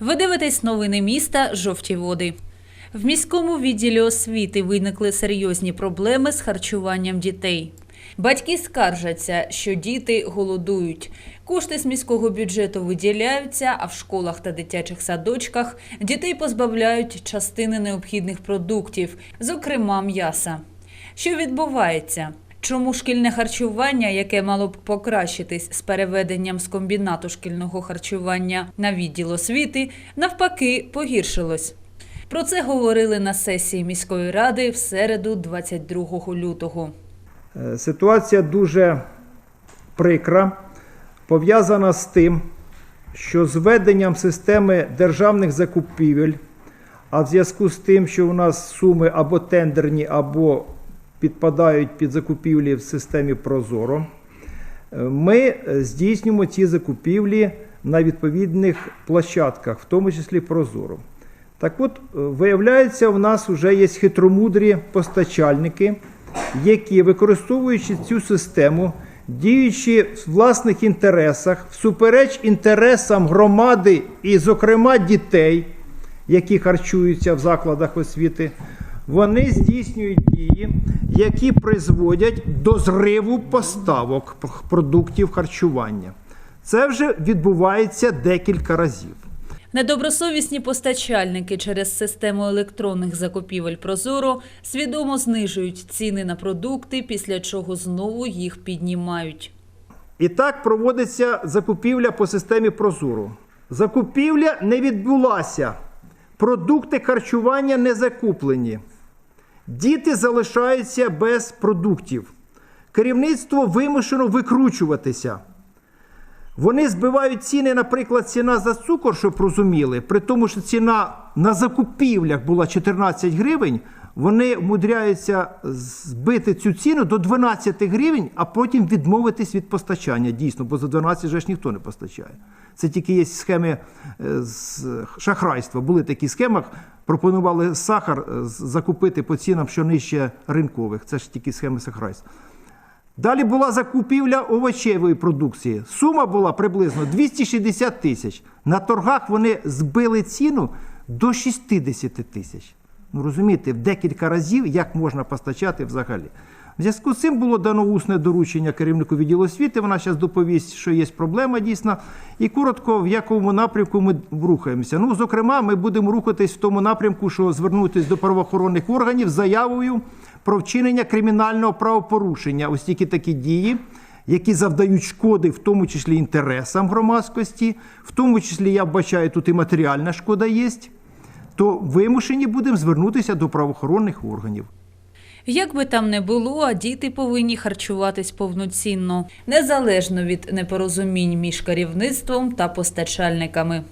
Ви дивитесь новини міста Жовті води. В міському відділі освіти виникли серйозні проблеми з харчуванням дітей. Батьки скаржаться, що діти голодують. Кошти з міського бюджету виділяються, а в школах та дитячих садочках дітей позбавляють частини необхідних продуктів, зокрема м'яса. Що відбувається? Чому шкільне харчування, яке мало б покращитись з переведенням з комбінату шкільного харчування на відділ освіти, навпаки погіршилось? Про це говорили на сесії міської ради в середу, 22 лютого. Е, Ситуація дуже прикра, пов'язана з тим, що з введенням системи державних закупівель, а в зв'язку з тим, що у нас суми або тендерні, або підпадають під закупівлі в системі Прозоро, е, ми здійснюємо ці закупівлі на відповідних площадках, в тому числі Прозоро. Так от, е, виявляється, у нас вже є хитромудрі постачальники, які, використовуючи цю систему, діючи в власних інтересах, всупереч інтересам громади і, зокрема, дітей, які харчуються в закладах освіти, вони здійснюють дії, які призводять до зриву поставок продуктів харчування. Це вже відбувається декілька разів. Недобросовісні постачальники через систему електронних закупівель Прозоро свідомо знижують ціни на продукти, після чого знову їх піднімають. І так проводиться закупівля по системі Прозоро. Закупівля не відбулася. Продукти харчування не закуплені. Діти залишаються без продуктів. Керівництво вимушено викручуватися. Вони збивають ціни, наприклад, ціна за цукор, щоб розуміли, при тому, що ціна на закупівлях була 14 гривень, вони вмудряються збити цю ціну до 12 гривень, а потім відмовитись від постачання. Дійсно, бо за 12 вже ж ніхто не постачає. Це тільки є схеми е, з шахрайства. Були такі схеми, пропонували сахар е, закупити по цінам, що нижче ринкових. Це ж тільки схеми шахрайства. Далі була закупівля овочевої продукції. Сума була приблизно 260 тисяч. На торгах вони збили ціну до 60 тисяч. Ну розумієте, в декілька разів як можна постачати взагалі. В зв'язку з цим було дано усне доручення керівнику відділу освіти. Вона зараз доповість, що є проблема дійсно. І коротко, в якому напрямку ми рухаємося. Ну, зокрема, ми будемо рухатись в тому напрямку, що звернутися до правоохоронних органів з заявою про вчинення кримінального правопорушення. Ось тільки такі дії, які завдають шкоди, в тому числі інтересам громадськості, в тому числі я вбачаю, тут і матеріальна шкода є, то вимушені будемо звернутися до правоохоронних органів. Як би там не було, а діти повинні харчуватись повноцінно, незалежно від непорозумінь між керівництвом та постачальниками.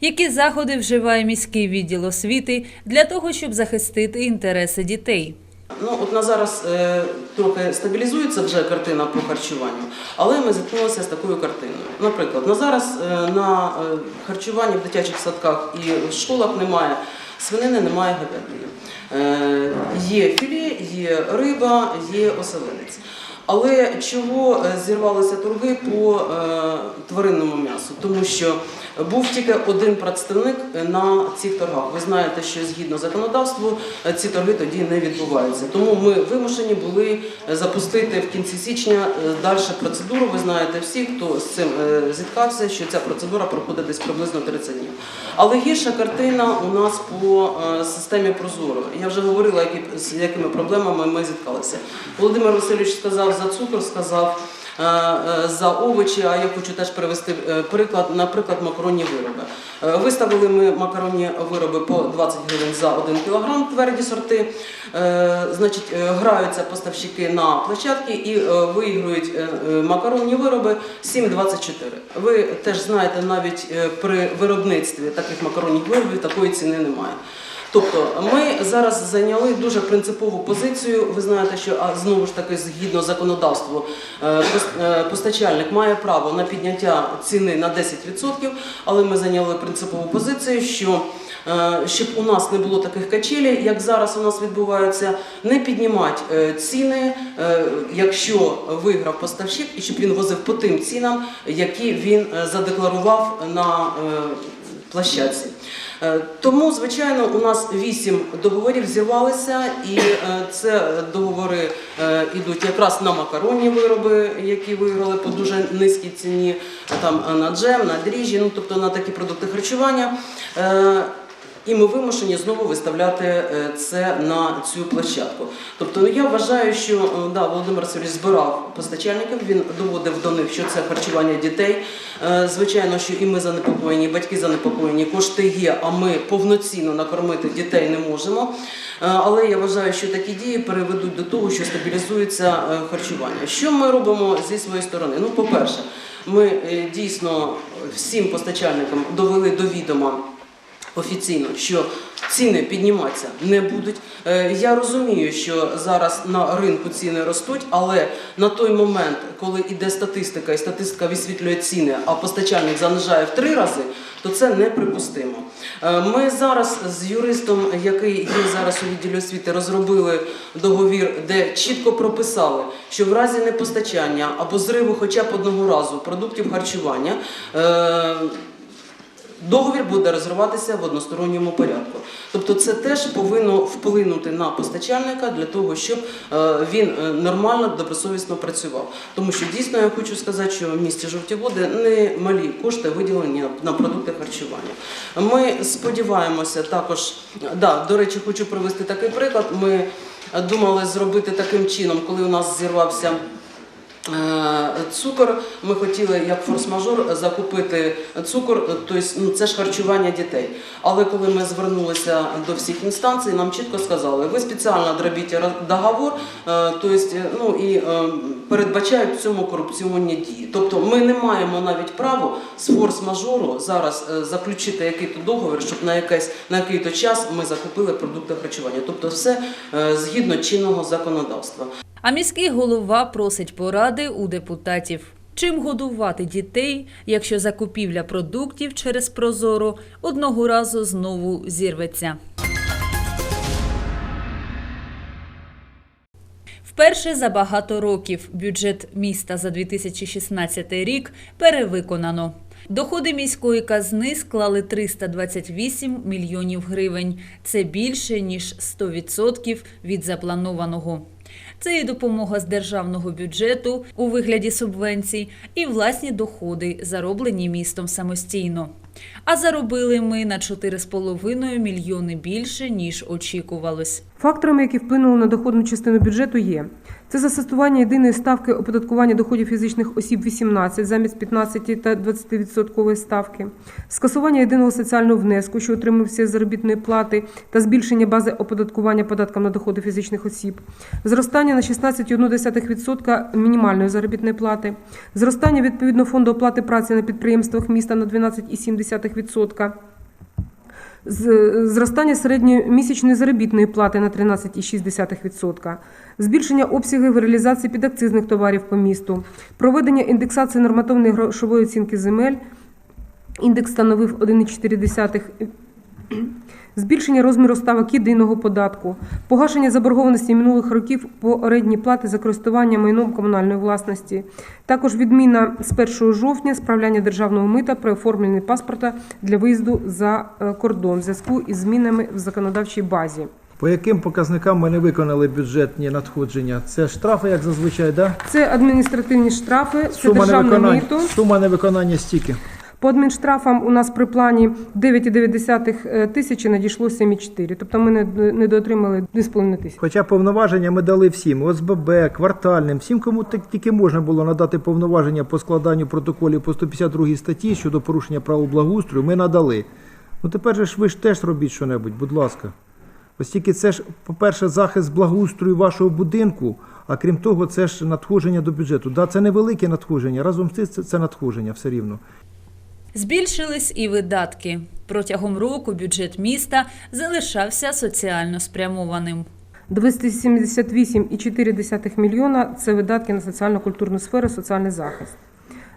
Які заходи вживає міський відділ освіти для того, щоб захистити інтереси дітей? Ну, от на зараз е, трохи стабілізується вже картина по харчуванню, але ми зіткнулися з такою картиною. Наприклад, на зараз е, на е, харчуванні в дитячих садках і в школах немає свинини, немає говядини. Е, є філе, є риба, є оселедець. Але чого е, зірвалися торги по е, тваринному м'ясу? Тому що був тільки один представник е, на цих торгах. Ви знаєте, що згідно законодавству ці торги тоді не відбуваються. Тому ми вимушені були запустити в кінці січня далі процедуру. Ви знаєте всі, хто з цим зіткався, що ця процедура проходить десь приблизно 30 днів. Але гірша картина у нас по системі Прозоро. Я вже говорила, які, з якими проблемами ми зіткалися. Володимир Васильович сказав за цукор, сказав е, е, за овочі, а я хочу теж привести е, приклад, наприклад, макаронні вироби. Виставили ми макаронні вироби по 20 гривень за 1 кілограм тверді сорти. Значить, граються поставщики на площадки і виігрують макаронні вироби 7,24. Ви теж знаєте, навіть при виробництві таких макаронних виробів такої ціни немає. Тобто ми зараз зайняли дуже принципову позицію. Ви знаєте, що а знову ж таки, згідно законодавству, е, е, постачальник має право на підняття ціни на 10%, але ми зайняли принципову позицію, що е, щоб у нас не було таких качелей, як зараз у нас відбуваються, не піднімати ціни, якщо виграв поставщик, і щоб він возив по тим цінам, які він задекларував на площадці. Е, Тому, звичайно, у нас вісім договорів зірвалися, і е, це договори е, йдуть якраз на макаронні вироби, які виграли по дуже низькій ціні, там е, на джем, на дріжджі, ну тобто на такі продукти харчування. І ми вимушені знову виставляти е, це на цю площадку. Тобто, ну я вважаю, що е, да, Володимир Васильович збирав постачальників, він доводив до них, що це харчування дітей. Е, Звичайно, що і ми занепокоєні, і батьки занепокоєні, кошти є, а ми повноцінно накормити дітей не можемо. Але я вважаю, що такі дії переведуть до того, що стабілізується харчування. Що ми робимо зі своєї сторони? Ну, по-перше, ми дійсно всім постачальникам довели до відома офіційно, що ціни підніматися не будуть. Е, Я розумію, що зараз на ринку ціни ростуть, але на той момент, коли йде статистика, і статистика висвітлює ціни, а постачальник занижає в три рази, то це неприпустимо. Е, Ми зараз з юристом, який є зараз у відділі освіти, розробили договір, де чітко прописали, що в разі непостачання або зриву хоча б одного разу продуктів харчування. Договір буде розриватися в односторонньому порядку. Тобто це теж повинно вплинути на постачальника для того, щоб е, він е, нормально, добросовісно працював. Тому що дійсно я хочу сказати, що в місті Жовті Води не малі кошти виділені на продукти харчування. Ми сподіваємося також, да, до речі, хочу привести такий приклад. Ми думали зробити таким чином, коли у нас зірвався. Е, Цукор ми хотіли як форс-мажор закупити цукор, тобто ну, це ж харчування дітей. Але коли ми звернулися до всіх інстанцій, нам чітко сказали, ви спеціально дробіть договор, е, тобто, ну, і е, передбачають в цьому корупційні дії. Тобто ми не маємо навіть права з форс-мажору зараз заключити який-то договір, щоб на якийсь на який-то час ми закупили продукти харчування. Тобто, все згідно чинного законодавства. А міський голова просить поради у депутатів. Чим годувати дітей, якщо закупівля продуктів через Прозоро одного разу знову зірветься? Вперше за багато років бюджет міста за 2016 рік перевиконано. Доходи міської казни склали 328 мільйонів гривень. Це більше ніж 100% від запланованого. Це і допомога з державного бюджету у вигляді субвенцій, і власні доходи, зароблені містом самостійно. А заробили ми на 4,5 мільйони більше, ніж очікувалось. Факторами, які вплинули на доходну частину бюджету, є. Це застосування єдиної ставки оподаткування доходів фізичних осіб 18 замість 15 та 20 відсоткової ставки, скасування єдиного соціального внеску, що отримався з заробітної плати, та збільшення бази оподаткування податком на доходи фізичних осіб, зростання на 16,1% мінімальної заробітної плати, зростання відповідно фонду оплати праці на підприємствах міста на 12,7%. Зростання середньої місячної заробітної плати на 13,6%, збільшення обсягів реалізації підакцизних товарів по місту, проведення індексації нормативної грошової оцінки земель, індекс становив 1,4%, збільшення розміру ставок єдиного податку, погашення заборгованості минулих років по орендній плати за користування майном комунальної власності, також відміна з 1 жовтня справляння державного мита при оформленні паспорта для виїзду за е, кордон в зв'язку із змінами в законодавчій базі. По яким показникам ми не виконали бюджетні надходження? Це штрафи, як зазвичай, да? Це адміністративні штрафи, це Сума державне невиконання, мито. сума невиконання стільки. По адмінштрафам у нас при плані 9,9 тисячі надійшло 7,4. Тобто ми не, не доотримали 2,5 тисячі. Хоча повноваження ми дали всім ОСББ, квартальним, всім, кому тільки можна було надати повноваження по складанню протоколів по 152 статті щодо порушення правил благоустрою, ми надали. Ну тепер же ж ви ж теж робіть що-небудь, будь ласка. Ось тільки це ж, по-перше, захист благоустрою вашого будинку, а крім того, це ж надходження до бюджету. Да, це невелике надходження, разом з це, це надходження все рівно. Збільшились і видатки. Протягом року бюджет міста залишався соціально спрямованим. 278,4 мільйона – це видатки на соціально-культурну сферу, соціальний захист.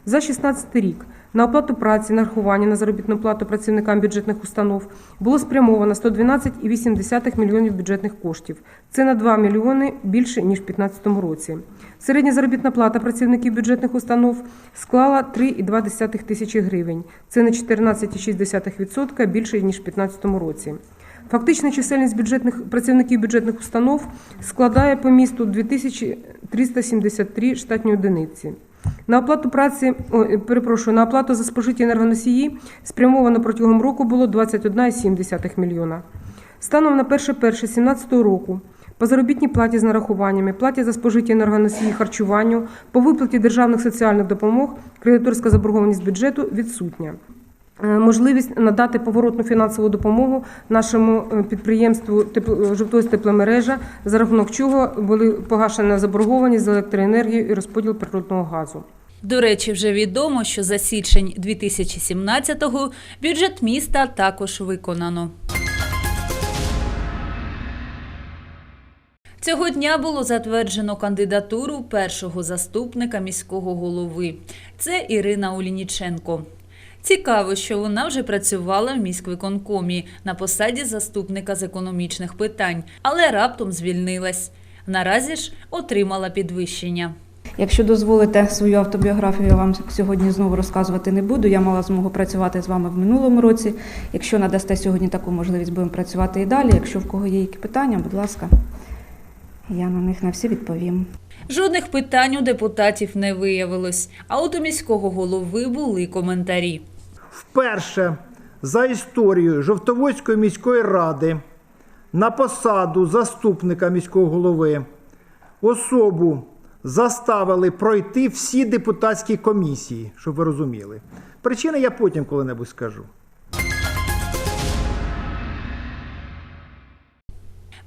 За 2016 рік на оплату праці, нарахування на заробітну плату працівникам бюджетних установ було спрямовано 112,8 мільйонів бюджетних коштів. Це на 2 мільйони більше ніж в 2015 році. Середня заробітна плата працівників бюджетних установ склала 3,2 тисячі гривень. Це на 14,6% більше ніж в 2015 році. Фактична чисельність бюджетних працівників бюджетних установ складає по місту 2373 штатні одиниці. На оплату праці, о, перепрошую, на оплату за спожиті енергоносії спрямовано протягом року було 21,7 мільйона. Станом на 1.1.17 року по заробітній платі з нарахуваннями, платі за спожиті енергоносії харчуванню, по виплаті державних соціальних допомог кредиторська заборгованість бюджету відсутня. Е, Можливість надати поворотну фінансову допомогу нашому е, підприємству «Тепло- «Жовтось тепломережа, за рахунок чого були погашена заборгованість за електроенергію і розподіл природного газу. До речі, вже відомо, що за січень 2017-го бюджет міста також виконано. Цього дня було затверджено кандидатуру першого заступника міського голови. Це Ірина Олініченко. Цікаво, що вона вже працювала в міськвиконкомі на посаді заступника з економічних питань, але раптом звільнилась. Наразі ж отримала підвищення. Якщо дозволите свою автобіографію, я вам сьогодні знову розказувати не буду. Я мала змогу працювати з вами в минулому році. Якщо надасте сьогодні таку можливість, будемо працювати і далі. Якщо в кого є які питання, будь ласка, я на них на всі відповім. Жодних питань у депутатів не виявилось, а от у міського голови були коментарі. Вперше за історією Жовтоводської міської ради на посаду заступника міського голови особу заставили пройти всі депутатські комісії, щоб ви розуміли. Причини я потім коли-небудь скажу.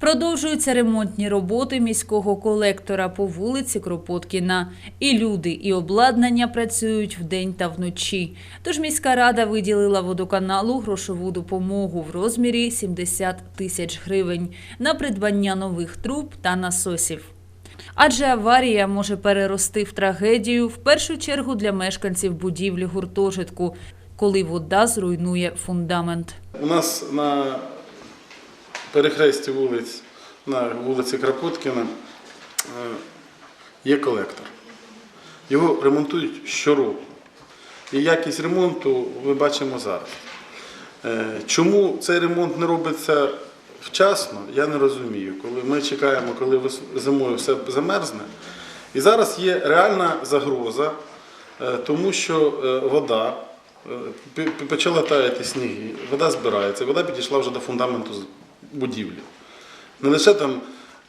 Продовжуються ремонтні роботи міського колектора по вулиці Кропоткіна. І люди, і обладнання працюють вдень та вночі. Тож міська рада виділила водоканалу грошову допомогу в розмірі 70 тисяч гривень на придбання нових труб та насосів. Адже аварія може перерости в трагедію в першу чергу для мешканців будівлі гуртожитку, коли вода зруйнує фундамент. У нас на перехресті вулиць, на вулиці Крапоткіна, е, є колектор. Його ремонтують щороку. І якість ремонту ви бачимо зараз. Е, Чому цей ремонт не робиться вчасно, я не розумію. Коли ми чекаємо, коли зимою все замерзне. І зараз є реальна загроза, е, тому що вода почала таяти сніги, вода збирається, вода підійшла вже до фундаменту будівлі. Не лише там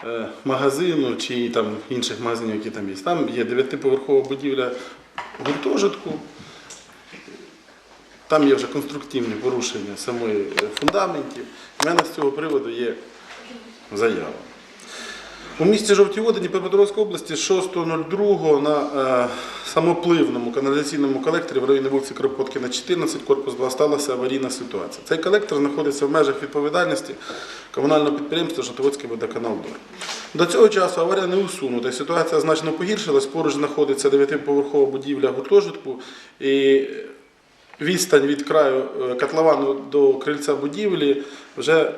е, магазину чи там інших магазинів, які там є. Там є дев'ятиповерхова будівля гуртожитку. Там є вже конструктивні порушення самої е, фундаментів. У мене з цього приводу є заява. У місті Жовті Води Дніпропетровської області 6.02 на е, самопливному каналізаційному колекторі в районі вулиці Кропоткіна 14, корпус 2, сталася аварійна ситуація. Цей колектор знаходиться в межах відповідальності комунального підприємства Жовтоводський водоканал ДОР. До цього часу аварія не усунута, ситуація значно погіршилась. Поруч знаходиться 9-поверхова будівля гуртожитку. І відстань від краю е, котловану до крильця будівлі вже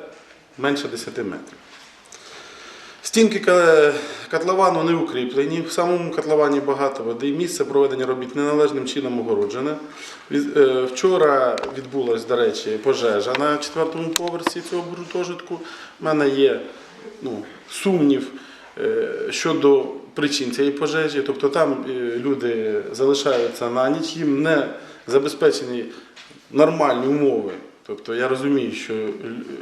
менше 10 метрів. Стінки котловану не укріплені, в самому котловані багато води, місце проведення робіт неналежним чином огороджене. Е, Вчора відбулась, до речі, пожежа на четвертому поверсі цього гуртожитку. У мене є ну, сумнів е, щодо причин цієї пожежі. Тобто там е, люди залишаються на ніч, їм не забезпечені нормальні умови. Тобто я розумію, що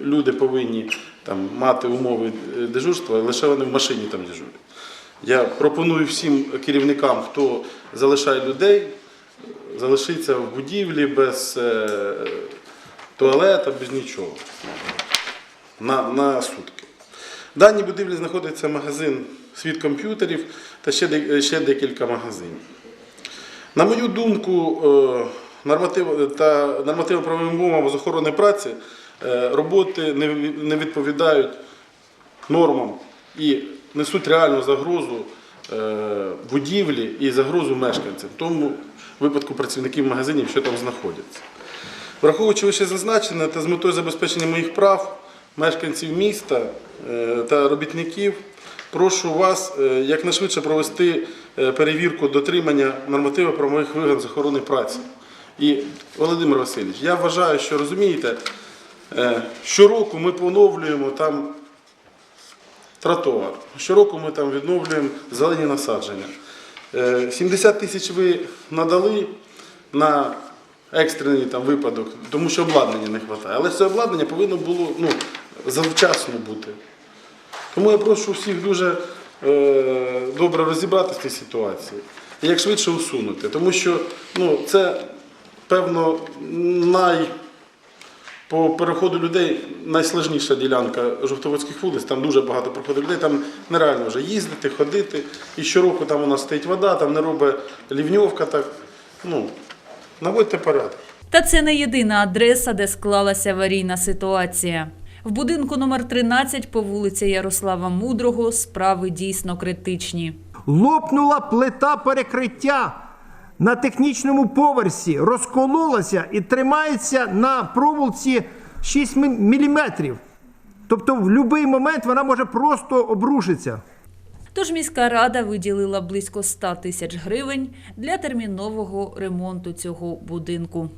люди повинні там, мати умови е, дежурства, лише вони в машині там дежурять. Я пропоную всім керівникам, хто залишає людей, залишитися в будівлі без е, туалета, без нічого. На, на сутки. В даній будівлі знаходиться магазин світ комп'ютерів та ще, ще декілька магазинів. На мою думку, е, норматив та нормативно-правовим умовам з охорони праці е, роботи не відповідають нормам і несуть реальну загрозу е, будівлі і загрозу мешканцям. Тому випадку працівників магазинів, що там знаходяться. Враховуючи вище зазначене та з метою забезпечення моїх прав, мешканців міста е, та робітників, прошу вас е, якнайшвидше провести е, перевірку дотримання нормативів правових вигод з охорони праці. І Володимир Васильович, я вважаю, що розумієте, е, щороку ми поновлюємо там тротуар. Щороку ми там відновлюємо зелені насадження. Е, 70 тисяч ви надали на екстрений там випадок, тому що обладнання не вистачає. Але це обладнання повинно було ну, завчасно бути. Тому я прошу всіх дуже е, добре розібратися в цій ситуації і як швидше усунути. Тому що ну, це, певно, най по переходу людей найсложніша ділянка жовтоводських вулиць, там дуже багато проходу людей, там нереально вже їздити, ходити. І щороку там у нас стоїть вода, там не робить лівньовка. Так, ну, наводьте порядок. Та це не єдина адреса, де склалася аварійна ситуація. В будинку номер 13 по вулиці Ярослава Мудрого справи дійсно критичні. Лопнула плита перекриття на технічному поверсі, розкололася і тримається на проволоці 6 мм. Тобто в будь-який момент вона може просто обрушитися. Тож міська рада виділила близько 100 тисяч гривень для термінового ремонту цього будинку.